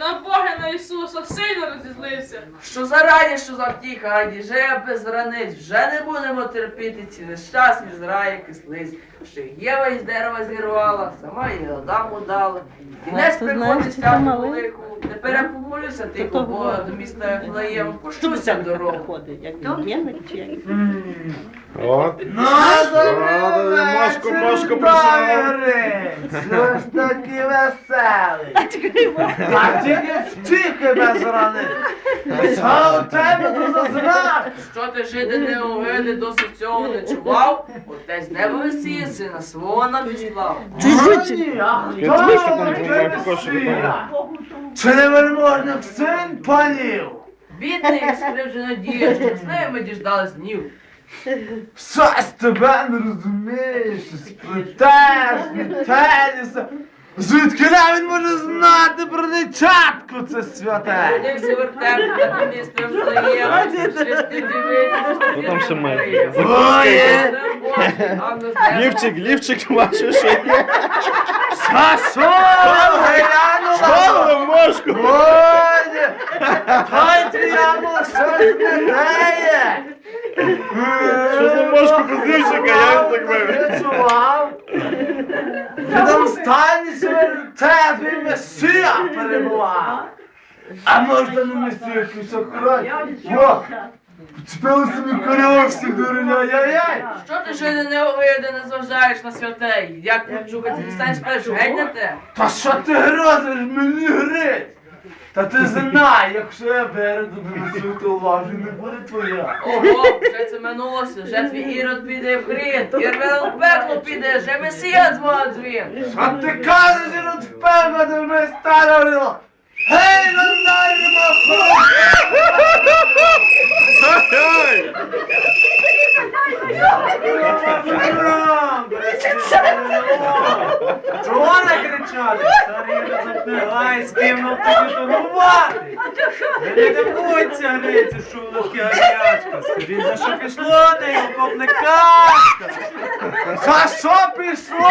На Бога на Ісуса сильно розізлився. Що зарані, що завтіха, раді же без границь, вже не будемо терпіти ці нещасні зраї кислиць. Що Єва із дерева зірвала, сама її Адаму дала. Кінець ти знаєш, приходить малий? велику. Тепер я помолюся, ти Бога до міста Ефлеєм, це дорогу. приходить? Як він є, чи як? О, Ну, добрий Машко, Машко Богерець. Що ж такий веселий? А тільки втіхи без рани. Що у тебе тут за знак? Що ти жиди не увиди, досить цього не чував? Отець небо висіє, сина свого нам зіслав. Ані, а хто не вельможник син панів? Бідний і скривджена дія, щасливими діждались днів. Щось тебе не розумієш, сплетеш, вітеліся. Звідки він може знати про дитятку це святе? Вертеп, місто Ну, там ще має. Ой, Лівчик, лівчик, бачиш, що є. Сасо, глянула. Голову, Машко! Ой, Ой, ти ябло, щось не дає. Що за Машко без лівчика, я не так вивів. Не чував. Ти там станеться тебе месія перебував. А можна не Месія якийсь охорон? Йо, почепили собі корів всіх дурень, ай-яй-яй. Що ти жити не вийде, не зважаєш на святей? Як почухати, ти станеш перш геть на те? Та що ти грозиш мені грить? Та ти знай, якщо я переду донесу, то уважу не буде твоя. Ого, вже це минулося, вже твій ірод піде в хрін, Ірвел в пекло піде, вже месія дзвонить дзвін. А ти кажеш, що тут певно до мене старого. Гей, роздаримо Ай! Чого не кричати? Ай, з ким нам тобі торгувати? Не дивуйся, гриця, що в лужки гарячка. Скажіть, за що пішло, не окопне кашка. За що пішло?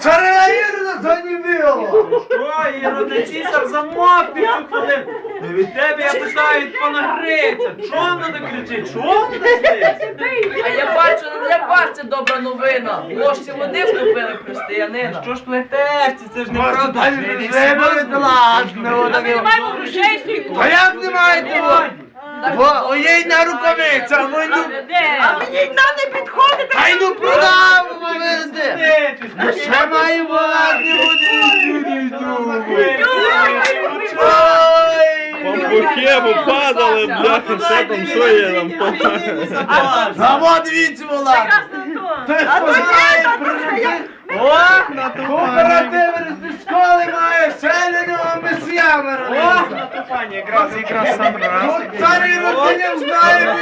Царина Ірина заніміло. Що, Іроди, цісар замовк під цю хвилину. Не від тебе я питаю від пана Гриця. Чого вона не кричить? Чого вона не злиться? А я бачу, не для вас це добра новина. Ложці води втопили християнина. Що ж плетешся? Це ж неправда. А ми не маємо грошей стільки. А як не маєте? Во, ой, на рукавиця, а ви ну... А мені нам не підходить! Ай ну продав, вивезти! Ну ще має волати води, Пампухи попадали, бляха, все там, що є там. А вот дивіться, волати! Ти А то. О, кооператив з школи має селеного месіями родився. Пані, якраз якраз сам раз. Ну, царі родині знає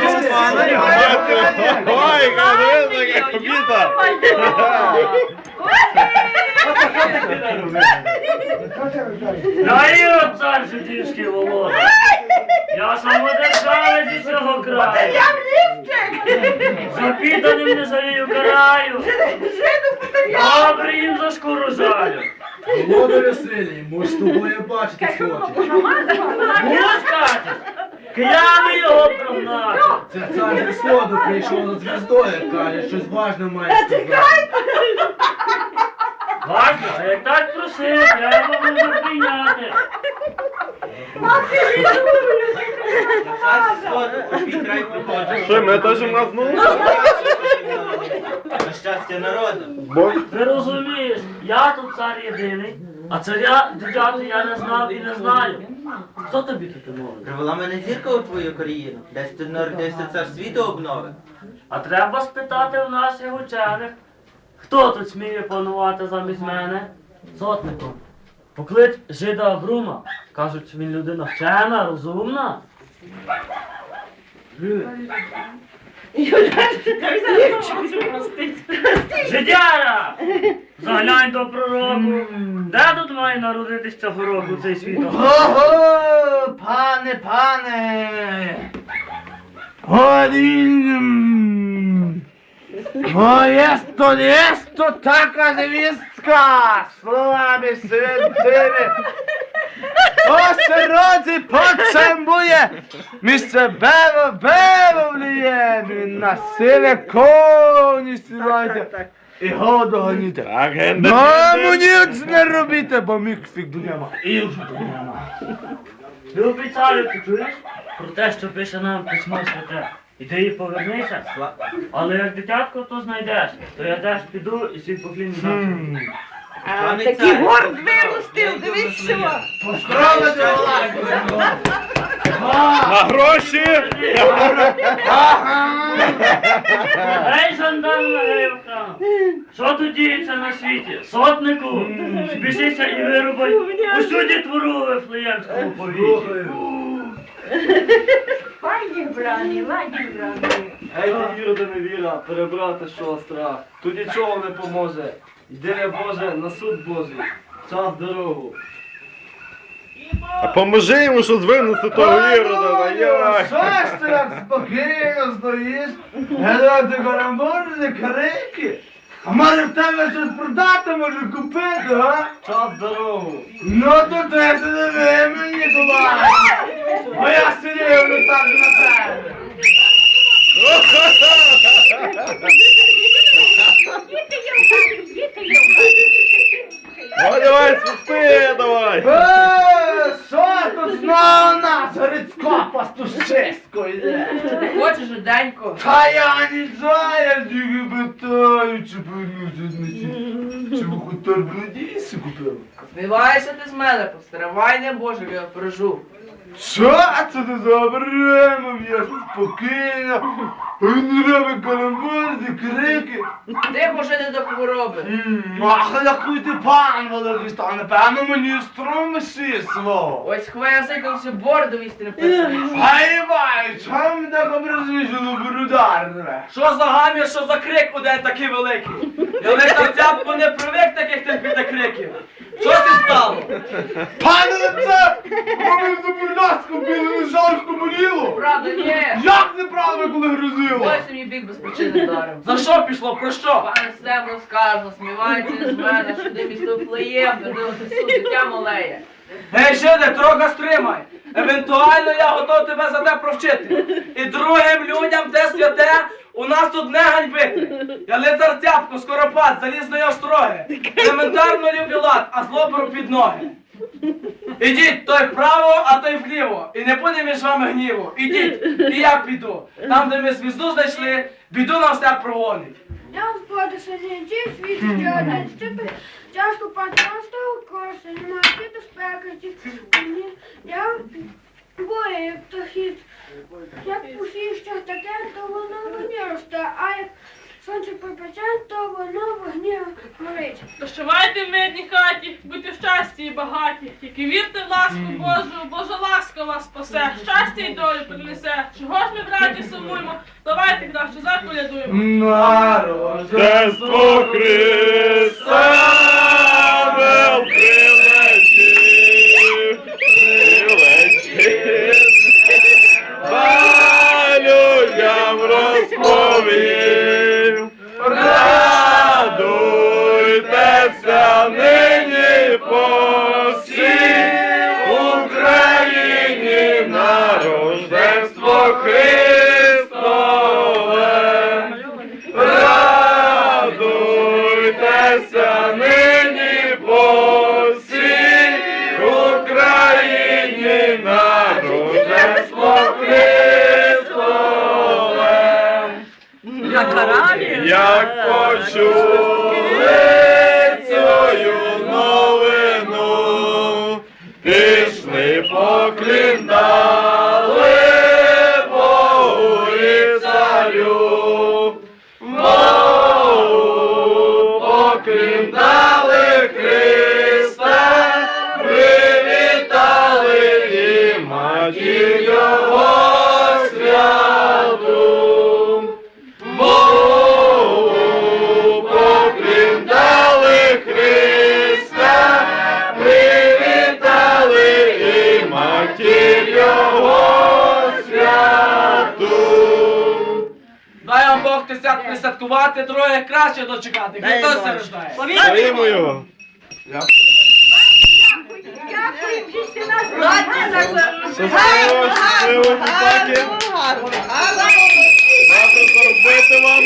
Ой, гадина, як кобіта. Я Ірод цар жидівський володар. Я самодержавець із цього краю. Я лівчик! За підданим не жалію караю. Добре їм за шкуру жалю. Володарю сильний, ми з тобою бачитись хочемо. Ну скажеш, клями його прогнати. Це цар зі сходу прийшов за звіздою, каже, щось важне має сказати. Важно, а як так просив, я його можу прийняти. Що, ми теж мазнули? На щастя народу. Бо Ти розумієш, я тут цар єдиний, а царя дитяти я не знав і не знаю. Хто тобі тут мовить? Привела мене зірка у твою країну, десь ти народився цар світу обнови. А треба спитати в наших учених, хто тут сміє панувати замість мене? Сотником. Поклич жида Абрума. Кажуть, він людина вчена, розумна. Жидяра! Заглянь до пророку. Де тут має народитись цього року цей світ? Ого, пане, пане! Один! О, єсто, єсто, така невістка! Hrvatska, slavi svetine! Osrodi potrzebuje, mistrze bewo, bewo wlijemy, na sile koni sylajcie. I hodo gonite. Mamu nic nie robite, bo miksik tu nie ma. I już tu nie ma. Lubię cały, ty czujesz? Protestu pisze nam pismo świetne. І ти її повернися. Але як дитятко то знайдеш, то я теж піду і свій поклін дам. А, Такий горд виростив, дивись що. На гроші! Ей, жандарм Гривка! Що тут діється на світі? Сотнику! Спішися і вирубай усю дітвору у Вифлеємському повіті. Ладні брани, ладні брани. Ей, ти віра, де не віра, перебрати що страх. Тут нічого не поможе. Йди, Боже, на суд Божий. Час дорогу. А поможи йому, що звинути того Ірода, як? Що ж ти так спокійно стоїш? Гедоти карамбурні крики? А може в тебе щось продати, може купити, а? Час дорогу. Ну то ти сиди мені туди. Бо я сидів не так на тебе. О, давай, свисти, давай! Е, Що тут знову нас Грицько пастушисько йде? Хочеш, Денько? Та я нічого, тільки питаю, чи ви хутор блудійці купили? Співайся ти з мене, постривай не Боже, я прожу. Що це ти за бремом? Я спокійно. Він робить каламбурні крики. Ти може не до хвороби. М, Ах, який ти пан великий став, напевно мені струми свого. Ось хвесикався бордовість не писаний. Ай, бай, чому так образишено брударне? Що за гамір, що за крик у день такий великий? Я лише цяпку не привик таких терпіти криків. Що це стало? Пане лице, вони за бурляску били, не жалко боліло. Правда, ні. Як неправильно, коли грозило? Ось мені бік без причини вдарив. За що пішло? Про що? Пане Стебло скажу, смівається з мене, що ти місто плеєм, додивити суд, дитя малеє. Гей, жиде, трохи стримай. Евентуально я готов тебе за те провчити. І другим людям те святе у нас тут не ганьбити. Я лицар цяпку, скоропад, залізної остроги. Елементарно люблю лад, а зло беру під ноги. Ідіть, той вправо, а той вліво. І не буде між вами гніву. Ідіть, і я піду. Там, де ми звізду знайшли, біду нам все прогонить. Я господи, сидінці, світі один ступи, тяжко патронство коси, нема світу спекаті. Я бою, як птахіт. Як пусіще таке, то воно в вогні росте, а як сонце припече, то воно вогні горить. Прощавайте в мирній хаті, будьте в щасті і багаті. Тільки вірте в ласку Божу, Божа ласка вас спасе, щастя і долю принесе. Чого ж ми, браті, сумуємо? Давайте краще заколядуємо. Рождество Христа вел Радуйтеся нині по всій Україні на Рождество Христове. Як почули матір Його святу. Богу Христа, привітали і матір Його святу. Дай вам Бог ти свят присадкувати, друге краще дочекати. Христос се рождає. Даємо його. Дякую, вже ж ти нас Гарно, гарно, гарно, гарно. Добре зробити вам.